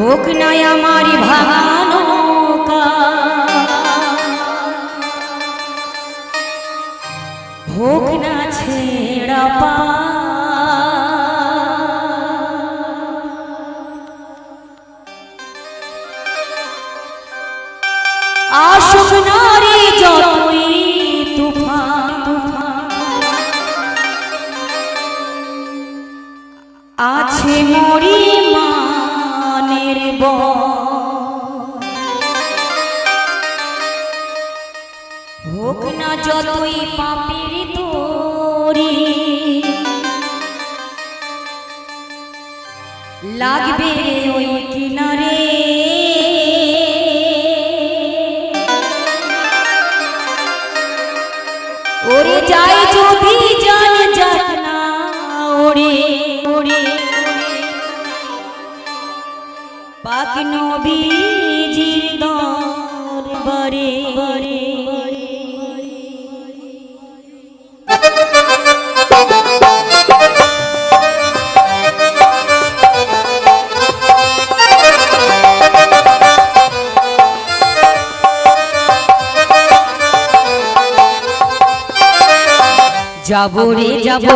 হোক না আমার ভাঙানো হোক না ছেড়া পা যতই পাপের তোরি লাগবে ওই কিনারে। ওরে যাই যদি জান যাক না ওরে ওরে। পাক নবীজির দরবারে। যাব রে যাব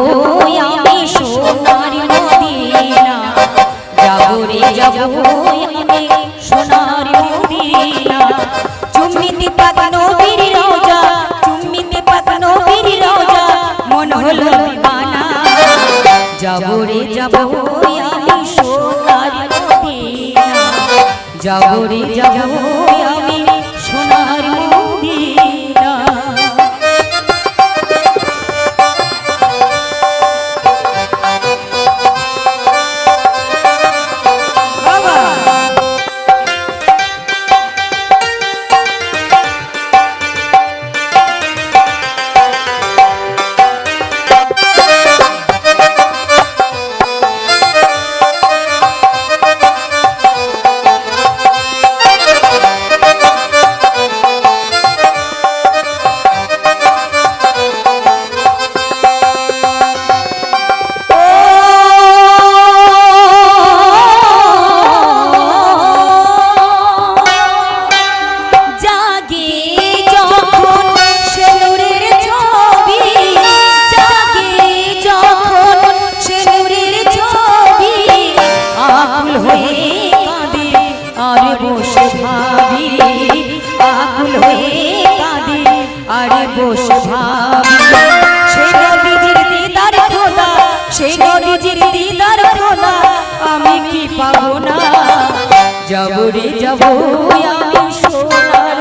আমি সোনার মদিনা। যাব রে যাব আমি সোনার মদিনা। চুম্মিতে পাক নবীর রওজা চুম্মিতে পাক নবীর রওজা মন হলো দিবানা যাব রে যাব আমি সোনার মদিনা। যাব রে যাব সে নবীজির দিদার খোদা আমি কি পাবো না? যাব রে আমি সোনার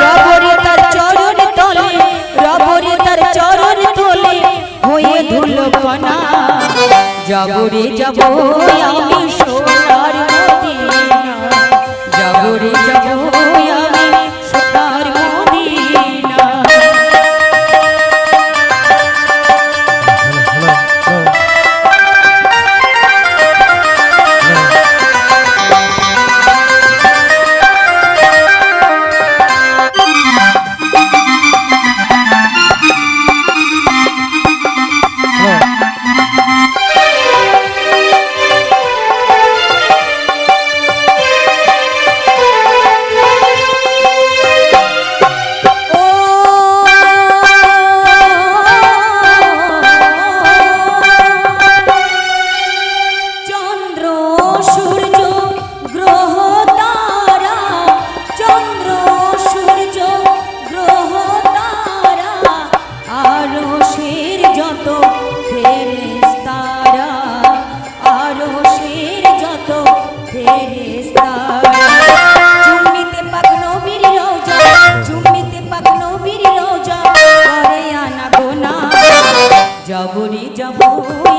রবরে তার চরণ তলে রবরে তার চরণ তলে হয়ে ধুল কণা যাব রে যাব আমি সোনার মদিনা যাব রে যাব আমি সোনার মদিনা ফেরেস্তা চুম্মিতে পাক নবীর রোজা চুম্মিতে পাক নবীর রোজা করে আনা গোনা। জবরি জবরি